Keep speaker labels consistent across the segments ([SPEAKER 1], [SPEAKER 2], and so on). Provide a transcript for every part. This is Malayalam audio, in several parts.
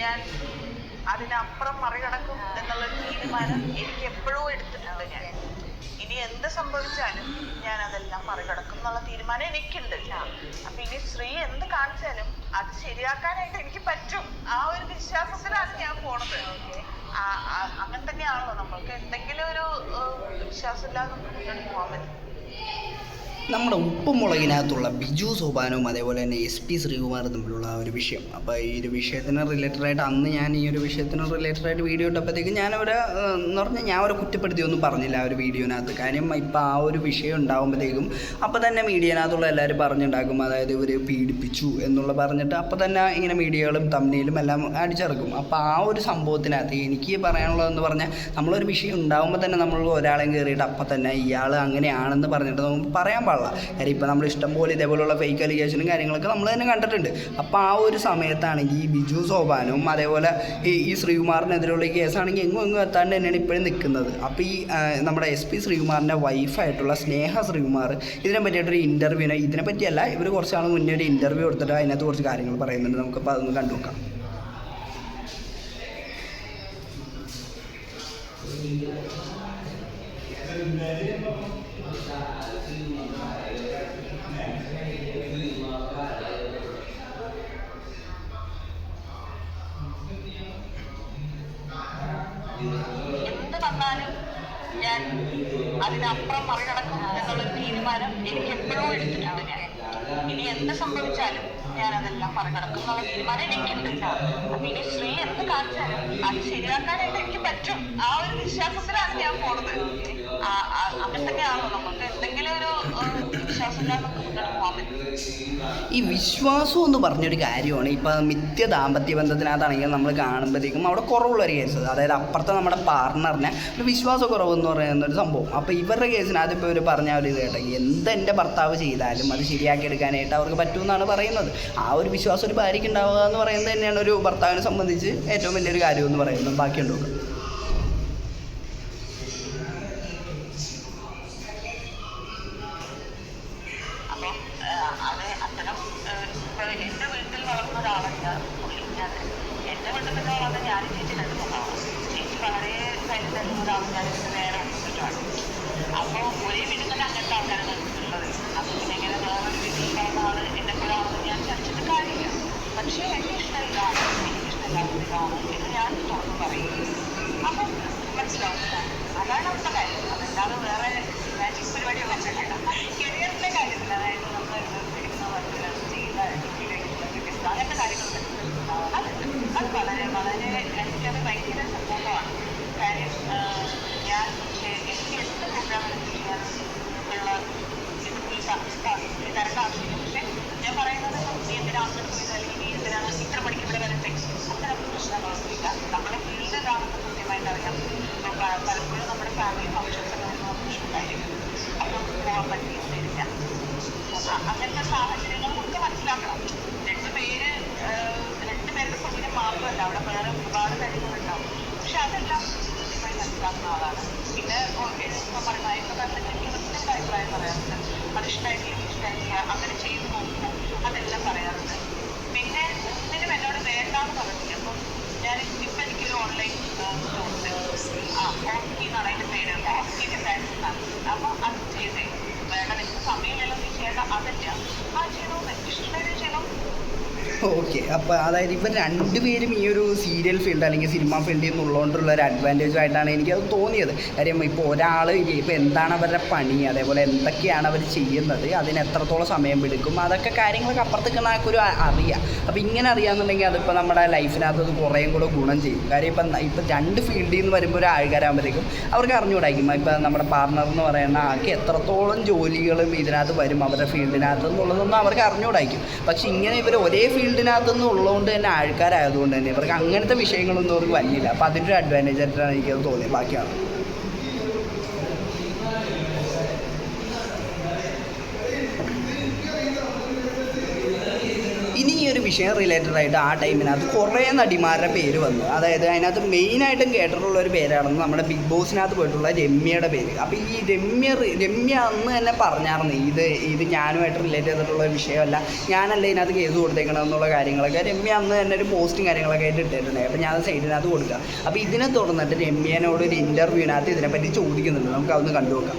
[SPEAKER 1] ഞാൻ അതിനപ്പുറം മറികടക്കും എന്നുള്ള തീരുമാനം എനിക്ക് എപ്പോഴും എടുത്തിട്ടുണ്ട് ഞാൻ. ഇനി എന്ത് സംഭവിച്ചാലും ഞാൻ അതെല്ലാം മറികടക്കും എന്നുള്ള തീരുമാനം എനിക്കുണ്ട്. അപ്പൊ ഇനി ശ്രീ എന്ത് കാണിച്ചാലും അത് ശരിയാക്കാനായിട്ട് എനിക്ക് പറ്റും. ആ ഒരു വിശ്വാസത്തിലാണ് ഞാൻ പോണത്. അങ്ങനെ തന്നെയാണല്ലോ. നമ്മൾക്ക് എന്തെങ്കിലും ഒരു വിശ്വാസമില്ലാതെ മുന്നോട്ട് പോകാൻ പറ്റും.
[SPEAKER 2] നമ്മുടെ ഉപ്പുമുളകിനകത്തുള്ള ബിജു സോപാനവും അതേപോലെ തന്നെ എസ് പി ശ്രീകുമാറും തമ്മിലുള്ള ഒരു വിഷയം. അപ്പോൾ ഈ ഒരു വിഷയത്തിന് റിലേറ്റഡ് ആയിട്ട് അന്ന് ഞാൻ ഈ ഒരു വിഷയത്തിന് റിലേറ്റഡ് ആയിട്ട് വീഡിയോ ഇട്ടപ്പോഴത്തേക്കും ഞാൻ എന്ന് പറഞ്ഞാൽ ഞാൻ അവരെ കുറ്റപ്പെടുത്തിയൊന്നും പറഞ്ഞില്ല ആ ഒരു വീഡിയോനകത്ത് കാര്യം ഇപ്പോൾ ആ ഒരു വിഷയം ഉണ്ടാകുമ്പോഴത്തേക്കും അപ്പോൾ തന്നെ മീഡിയനകത്തുള്ള എല്ലാവരും പറഞ്ഞുണ്ടാക്കും. അതായത് ഇവർ പീഡിപ്പിച്ചു എന്നുള്ള പറഞ്ഞിട്ട് അപ്പോൾ തന്നെ ഇങ്ങനെ മീഡിയകളും തമ്മിലും എല്ലാം അടിച്ചിറക്കും. അപ്പോൾ ആ ഒരു സംഭവത്തിനകത്ത് എനിക്ക് പറയാനുള്ളതെന്ന് പറഞ്ഞാൽ നമ്മളൊരു വിഷയം ഉണ്ടാകുമ്പോൾ തന്നെ നമ്മൾ ഒരാളെയും കയറിയിട്ട് അപ്പം തന്നെ ഇയാൾ അങ്ങനെയാണെന്ന് പറഞ്ഞിട്ട് നമുക്ക് പറയാൻ പാടില്ല. കാര്യം ഇപ്പോൾ നമ്മൾ ഇഷ്ടംപോലെ ഇതേപോലുള്ള ഫേക്ക് അലിഗേഷനും കാര്യങ്ങളൊക്കെ നമ്മൾ തന്നെ കണ്ടിട്ടുണ്ട്. അപ്പോൾ ആ ഒരു സമയത്താണെങ്കിൽ ഈ ബിജു സോബാനും അതേപോലെ ഈ ഈ ശ്രീകുമാറിനെതിരെയുള്ള ഈ കേസാണെങ്കിൽ എങ്ങും എങ്ങും എത്താണ്ട് തന്നെയാണ് ഇപ്പോഴും നിൽക്കുന്നത്. അപ്പോൾ ഈ നമ്മുടെ എസ് പി ശ്രീകുമാറിന്റെ വൈഫായിട്ടുള്ള സ്നേഹ ശ്രീകുമാർ ഇതിനെ പറ്റിയിട്ടൊരു ഇന്റർവ്യൂവിനെ ഇതിനെ പറ്റിയല്ല ഇവർ കുറച്ച് നാൾ മുന്നേ ഒരു ഇന്റർവ്യൂ എടുത്തിട്ട് അതിനകത്ത് കുറച്ച് കാര്യങ്ങൾ പറയുന്നുണ്ട്. നമുക്കപ്പോൾ അതൊന്ന് കണ്ടു നോക്കാം.
[SPEAKER 1] എന്ത് വന്നാലും ഞാൻ അതിനപ്പുറം മറികടക്കും എന്നുള്ള തീരുമാനം എനിക്ക് എപ്പോഴും എടുത്തിട്ടുണ്ട് ഇനി എന്ത് സംഭവിച്ചാലും ഞാൻ അതെല്ലാം മറികടക്കും എന്നുള്ള തീരുമാനം എനിക്കുണ്ട് അപ്പൊ ഇനി ശ്രീ എന്ത് കാണിച്ചാലും അത് ശരിയാക്കാനായിട്ട് എനിക്ക് പറ്റും. ആ ഒരു വിശ്വാസത്തിലാണ് ഞാൻ പോണത്. ഒരു
[SPEAKER 2] ഈ വിശ്വാസം എന്ന് പറഞ്ഞൊരു കാര്യമാണ്. ഇപ്പം മിഥ്യ ദാമ്പത്യ ബന്ധത്തിനകത്താണെങ്കിൽ നമ്മൾ കാണുമ്പോഴത്തേക്കും അവിടെ കുറവുള്ളൊരു കേസ് അതായത് അപ്പുറത്തെ നമ്മുടെ പാർട്ണറിനെ ഒരു വിശ്വാസക്കുറവ് എന്ന് പറയുന്ന ഒരു സംഭവം. അപ്പോൾ ഇവരുടെ കേസിനകത്ത് ഇപ്പോൾ ഇവർ പറഞ്ഞ ഒരു ഇത് കേട്ടോ. എന്ത് എന്റെ ഭർത്താവ് ചെയ്താലും അത് ശരിയാക്കി എടുക്കാനായിട്ട് അവർക്ക് പറ്റുമെന്നാണ് പറയുന്നത്. ആ ഒരു വിശ്വാസം ഒരു ഭാര്യയ്ക്ക് ഉണ്ടാവുക എന്ന് പറയുന്നത് തന്നെയാണ് ഒരു ഭർത്താവിനെ സംബന്ധിച്ച് ഏറ്റവും വലിയൊരു കാര്യം എന്ന് പറയുന്നത്. ബാക്കിയുണ്ടോ
[SPEAKER 1] അത് ഇപ്പൊ എന്റെ വീട്ടിൽ വളർന്ന ഒരാളല്ല ഞാൻ എന്റെ നിന്ന് വളർന്ന ഞാൻ ചേച്ചി രണ്ട് മക്കളാണ്. ചേച്ചി വളരെ ഒരാളും ഞാൻ ഇതിന് നേരെ വിളിച്ചിട്ടാണ് അപ്പോൾ ഒരേ വീട്ടിൽ തന്നെ അങ്ങനത്തെ ആൾക്കാരാണ് ഉള്ളത് അപ്പൊ പിന്നെ ഇങ്ങനെ വേറൊരു വീട്ടിൽ വളർന്ന ആൾ എന്നെ പോലാണെന്ന് ഞാൻ ചർച്ചിട്ട് കാര്യമില്ല. പക്ഷേ എനിക്ക് ഇഷ്ടമില്ല. എനിക്ക് ഇഷ്ടമില്ലാത്ത ഇതാണ് എന്ന് ഞാൻ തുറന്നു പറയും. അപ്പം മനസ്സിലാവുന്നില്ല അതാണ് അവിടുത്തെ കാര്യം. അതല്ലാതെ വേറെ മാജിക് പരിപാടിയൊന്നും കരിയറിന്റെ കാര്യത്തിൽ അതായത് അങ്ങനത്തെ കാര്യങ്ങളൊക്കെ അത് അത് വളരെ വളരെ എനിക്കത് ഭയങ്കര സന്തോഷമാണ്. കാര്യം ഞാൻ എനിക്ക് എന്ത് പ്രോഗ്രാമിലും ചെയ്യാൻ ഉള്ള തരേണ്ട ആവശ്യമില്ല പക്ഷേ ഞാൻ പറയുന്നത് നീ എന്തിനാ അങ്ങോട്ട് പോയത്? അല്ലെങ്കിൽ നീ എന്തിനാണ് ഇത്ര മണിക്ക് ഇവിടെ വരട്ടെ അത്തരം പ്രശ്നങ്ങളൊന്നുമില്ല നമ്മുടെ ഫീൽഡിലാണെന്ന് കൃത്യമായിട്ട് അറിയാം. പലപ്പോഴും നമ്മുടെ ഫാമിലി ഫംഗ്ഷൻസ് ഒക്കെ വരുമ്പോൾ നമുക്ക് ഇഷ്ടമായിരിക്കും അപ്പോൾ നമുക്ക് പോകാൻ പറ്റിയെന്ന് വരില്ല അങ്ങനത്തെ സാഹചര്യങ്ങൾ നമുക്ക് മനസ്സിലാക്കണം. മാത്രമല്ല അവിടെ വേറെ ഒരുപാട് കാര്യങ്ങളുണ്ടാവും. പക്ഷെ അതെല്ലാം കൃത്യമായി മനസ്സിലാക്കുന്ന ആളാണ്. പിന്നെ ഇപ്പം പറയുന്നത് ഇപ്പം തന്നെ എനിക്ക് കൃത്യമായിട്ട് അഭിപ്രായം പറയാറുണ്ട്. അത് ഇഷ്ടമായിട്ടില്ല ഇഷ്ടമായിട്ടില്ല അങ്ങനെ ചെയ്തു നോക്കും അതെല്ലാം പറയാറുണ്ട്. പിന്നെ ഒന്നിനും എന്നോട് വേണ്ടാന്ന് പറഞ്ഞില്ല അപ്പം ഞാൻ ഇപ്പം എനിക്കൊരു ഓൺലൈൻ ഉണ്ട്. ആ ഹോക്കി എന്നാണ് അതിന്റെ പേര് ഹോക്കി ഡിസൈൻസ് എന്നാണ് അപ്പോൾ അത് ചെയ്തേ. വേണ്ട നിങ്ങൾക്ക് സമയമില്ലല്ലോ നീ ചെയ്യേണ്ട അതല്ല. ആ ചെയ്തോ എനിക്ക്
[SPEAKER 2] ഓക്കെ അപ്പോൾ അതായത് ഇവർ രണ്ടുപേരും ഈ ഒരു സീരിയൽ ഫീൽഡ് അല്ലെങ്കിൽ സിനിമ ഫീൽഡിൽ നിന്നുള്ളതുകൊണ്ടുള്ള ഒരു അഡ്വാന്റേജ് ആയിട്ടാണ് എനിക്ക് അത് തോന്നിയത്. കാര്യം ഇപ്പോൾ ഒരാൾ ഇപ്പോൾ എന്താണ് അവരുടെ പണി? അതേപോലെ എന്തൊക്കെയാണ് അവർ ചെയ്യുന്നത്? അതിന് എത്രത്തോളം സമയം എടുക്കും? അതൊക്കെ കാര്യങ്ങളൊക്കെ അപ്പുറത്തേക്ക് അ- അറിയാം. അപ്പോൾ ഇങ്ങനെ അറിയാമെന്നുണ്ടെങ്കിൽ അതിപ്പോ നമ്മുടെ ലൈഫിനകത്ത് അത് കുറേയും കൂടെ ഗുണം ചെയ്യും. കാര്യം ഇപ്പം ഇപ്പം രണ്ട് ഫീൽഡിൽ നിന്ന് വരുമ്പോൾ ഒരു ആൾക്കാരാകുമ്പോഴേക്കും അവർക്ക് അറിഞ്ഞുകൂടായിരിക്കും. ഇപ്പം നമ്മുടെ പാർട്ണർ എന്ന് പറയുന്ന ആൾക്ക് എത്രത്തോളം ജോലികളും ഇതിനകത്ത് വരും അവരുടെ ഫീൽഡിനകത്ത് എന്നുള്ളതൊന്നും അവർക്ക് അറിഞ്ഞുകൂടായിരിക്കും. പക്ഷെ ഇങ്ങനെ ഇവർ ഒരേ ഫീൽഡിനകത്ത് നിന്ന് ഉള്ളതുകൊണ്ട് തന്നെ ആൾക്കാരായതുകൊണ്ട് തന്നെ ഇവർക്ക് അങ്ങനത്തെ വിഷയങ്ങളൊന്നും അവർക്ക് വന്നില്ല. അപ്പോൾ അതിന്റെ ഒരു അഡ്വാന്റേജ് ആയിട്ടാണ് എനിക്കത് തോന്നിയത്. ബാക്കിയാണ് ഇനി ഈ ഒരു വിഷയം റിലേറ്റഡ് ആയിട്ട് ആ ടൈമിനകത്ത് കുറേ നടിമാരുടെ പേര് വന്നു. അതായത് അതിനകത്ത് മെയിനായിട്ടും കേട്ടിട്ടുള്ള ഒരു പേരാണെന്ന് നമ്മുടെ ബിഗ് ബോസിനകത്ത് പോയിട്ടുള്ള രമ്യയുടെ പേര്. അപ്പോൾ ഈ രമ്യ രമ്യ അന്ന് തന്നെ പറഞ്ഞായിരുന്നു ഇത് ഇത് ഞാനുമായിട്ട് റിലേറ്റ് ചെയ്തിട്ടുള്ള ഒരു വിഷയമല്ല ഞാനല്ല ഇതിനകത്ത് കേസ് കൊടുത്തേക്കണം എന്നുള്ള കാര്യങ്ങളൊക്കെ രമ്യ അന്ന് തന്നെ ഒരു പോസ്റ്റും കാര്യങ്ങളൊക്കെ ആയിട്ട് ഇട്ടിട്ടുണ്ടായി. അപ്പോൾ ഞാൻ സൈഡിനകത്ത് കൊടുക്കുക. അപ്പോൾ ഇതിനെ തുടർന്നിട്ട് രമ്യനോട് ഒരു ഇന്റർവ്യൂവിനകത്ത് ഇതിനെപ്പറ്റി ചോദിക്കുന്നുണ്ട്. നമുക്ക് അതൊന്ന് കണ്ടു നോക്കാം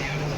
[SPEAKER 3] Yeah, you know.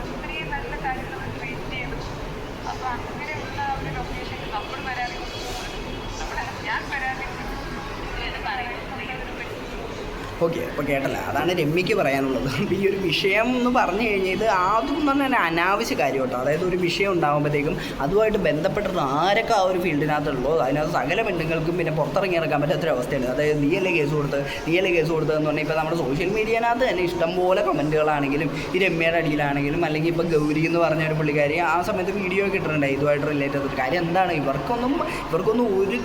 [SPEAKER 3] അത്രയും നല്ല കാര്യങ്ങൾ ട്രീറ്റ് ചെയ്തു അപ്പോൾ അങ്ങനെയുള്ള ഒരു ലൊക്കേഷനിൽ നമ്മൾ പരാതി നമ്മുടെ ഞാൻ പരാതി പറയുന്നത്
[SPEAKER 2] ഓക്കെ ഇപ്പോൾ കേട്ടല്ല അതാണ് രമ്യക്ക് പറയാനുള്ളത്. ഈ ഒരു വിഷയം എന്ന് പറഞ്ഞു കഴിഞ്ഞാൽ ഇത് ആദ്യം എന്ന് പറഞ്ഞാൽ അനാവശ്യ കാര്യം കേട്ടോ അതായത് ഒരു വിഷയം ഉണ്ടാകുമ്പോഴത്തേക്കും അതുമായിട്ട് ബന്ധപ്പെട്ടിട്ട് ആരൊക്കെ ആ ഒരു ഫീൽഡിനകത്തുള്ളൂ അതിനകത്ത് സകല പെണ്ണുങ്ങൾക്കും പിന്നെ പുറത്തിറങ്ങി ഇറക്കാൻ പറ്റാത്തൊരവസ്ഥയാണ് അതായത് നീയല്ലേ കേസ് കൊടുത്ത് നീയല്ലേ കേസ് കൊടുത്തതെന്ന് പറഞ്ഞാൽ ഇപ്പോൾ നമ്മുടെ സോഷ്യൽ മീഡിയനകത്ത് തന്നെ ഇഷ്ടംപോലെ കമന്റുകളാണെങ്കിലും ഈ രമ്യയുടെ അടിയിലാണെങ്കിലും അല്ലെങ്കിൽ ഇപ്പോൾ ഗൗരി എന്ന് പറഞ്ഞ ഒരു പുള്ളിക്കാരി ആ സമയത്ത് വീഡിയോ ഒക്കെ ഇതുമായിട്ട് റിലേറ്റ് ചെയ്തിട്ട് കാര്യം എന്താണ്? ഇവർക്കൊന്നും ഇവർക്കൊന്നും ഒരു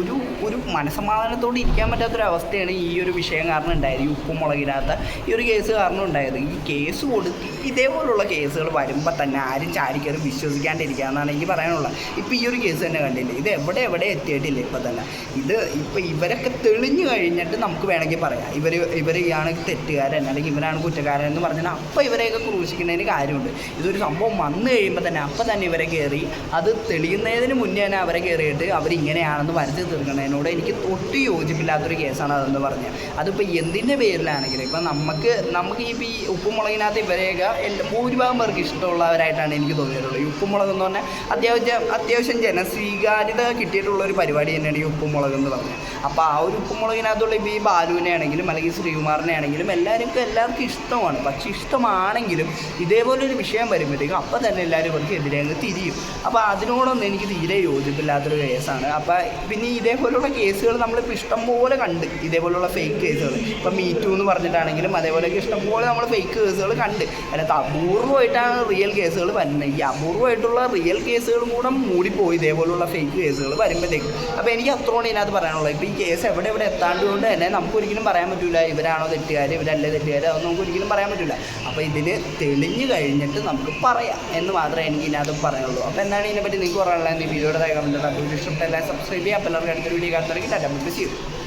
[SPEAKER 2] ഒരു ഒരു മനസമാധാനത്തോടെ ഇരിക്കാൻ പറ്റാത്തൊരവസ്ഥയാണ് ഈ ഒരു വിഷയം കാരണം ഉണ്ടായത് ഈ ഉപ്പും മുളകില്ലാത്ത ഈ ഒരു കേസ് കാരണം ഉണ്ടായത് ഈ കേസ് കൊടുത്ത് ഇതേപോലുള്ള കേസുകൾ വരുമ്പോൾ തന്നെ ആരും ചാരിക്കറി വിശ്വസിക്കാണ്ടിരിക്കുക എന്നാണ് എനിക്ക് പറയാനുള്ളത്. ഇപ്പോൾ ഈ ഒരു കേസ് തന്നെ കണ്ടില്ലേ? ഇത് എവിടെ എവിടെ എത്തിയിട്ടില്ല ഇപ്പോൾ തന്നെ? ഇത് ഇപ്പോൾ ഇവരൊക്കെ തെളിഞ്ഞു കഴിഞ്ഞിട്ട് നമുക്ക് വേണമെങ്കിൽ പറയാം. ഇവർ ഇവർ ഇയാണ് തെറ്റുകാരൻ അല്ലെങ്കിൽ ഇവരാണ് കുറ്റക്കാരൻ എന്ന് പറഞ്ഞാൽ അപ്പോൾ ഇവരെയൊക്കെ ക്രൂശിക്കുന്നതിന് കാര്യമുണ്ട്. ഇതൊരു സംഭവം വന്നു കഴിയുമ്പോൾ തന്നെ അപ്പം തന്നെ ഇവരെ കയറി അത് തെളിയുന്നതിന് മുന്നേ തന്നെ അവരെ കയറിയിട്ട് അവരിങ്ങനെയാണെന്ന് വരുത്തി തീർക്കുന്നതിനോട് എനിക്ക് ഒട്ടും യോജിപ്പില്ലാത്തൊരു കേസാണ് അതെന്ന് പറഞ്ഞാൽ. അതിപ്പോൾ എന്തിന്റെ പേരിലാണെങ്കിലും ഇപ്പം നമുക്ക് നമുക്ക് ഈ ഉപ്പുമുളകിനകത്ത് ഇവരെയൊക്കെ എല്ലാ ഭൂരിഭാഗം പേർക്ക് ഇഷ്ടമുള്ളവരായിട്ടാണ് എനിക്ക് തോന്നിയിട്ടുള്ളത്. ഈ ഉപ്പുമുളക് എന്ന് പറഞ്ഞാൽ അത്യാവശ്യം അത്യാവശ്യം ജനസ്വീകാര്യത കിട്ടിയിട്ടുള്ള ഒരു പരിപാടി തന്നെയാണ് ഈ ഉപ്പുമുളക് എന്ന് പറഞ്ഞത് അപ്പോൾ ആ ഒരു ഉപ്പുമുളകിനകത്തുള്ള ഇപ്പോൾ ഈ ബാലുവിനെ ആണെങ്കിലും അല്ലെങ്കിൽ ശ്രീകുമാറിനെ ആണെങ്കിലും എല്ലാവർക്കും എല്ലാവർക്കും ഇഷ്ടമാണ്. പക്ഷേ ഇഷ്ടമാണെങ്കിലും ഇതേപോലെ ഒരു വിഷയം വരുമ്പോഴത്തേക്കും അപ്പോൾ തന്നെ എല്ലാവരും ഇവർക്ക് എതിരെ അങ്ങ് തിരിയും. അപ്പോൾ അതിനോടൊന്നും എനിക്ക് തീരെ യോജിപ്പില്ലാത്തൊരു കേസാണ്. അപ്പോൾ പിന്നെ ഇതേപോലുള്ള കേസുകൾ നമ്മളിപ്പോൾ ഇഷ്ടംപോലെ കണ്ട്. ഇതേപോലുള്ള ഫേക്ക് കേസുകൾ ഇപ്പം മീറ്റു എന്ന് പറഞ്ഞിട്ടാണെങ്കിലും അതേപോലെയൊക്കെ ഇഷ്ടംപോലെ നമ്മൾ ഫേക്ക് കേസുകൾ കണ്ട്. അതിനകത്ത് അപൂർവമായിട്ടാണ് റിയൽ കേസുകൾ വരുന്നത്. ഈ അപൂർവമായിട്ടുള്ള റിയൽ കേസുകളും കൂടെ മൂടിപ്പോയി ഇതേപോലുള്ള ഫേക്ക് കേസുകൾ വരുമ്പോഴത്തേക്കും. അപ്പോൾ എനിക്ക് അത്രയാണ് ഇതിനകത്ത് പറയാനുള്ളത്. ഇപ്പോൾ ഈ കേസ് എവിടെ എവിടെ എത്താണ്ട് കൊണ്ട് തന്നെ നമുക്കൊരിക്കലും പറയാൻ പറ്റില്ല ഇവരാണോ തെറ്റുകാർ ഇവരല്ലേ തെറ്റുകാർ അതൊന്നും നമുക്ക് ഒരിക്കലും പറയാൻ പറ്റില്ല അപ്പോൾ ഇതിന് തെളിഞ്ഞു കഴിഞ്ഞിട്ട് നമുക്ക് പറയാം എന്ന് മാത്രമേ എനിക്ക് ഇതിനകത്ത് പറയാനുള്ളൂ. അപ്പോൾ എന്താണ് ഇതിനെപ്പറ്റി നിങ്ങൾക്ക് പറയാനുള്ളത്? ഈ വീഡിയോയുടെ കമന്റ് ഇഷ്ടപ്പെട്ട എല്ലാം സബ്സ്ക്രൈബ് ചെയ്യുക. അപ്പോൾ എല്ലാവർക്കും അടുത്തൊരു വീഡിയോ കാണുന്നവർക്ക് ടാറ്റ ചെയ്യും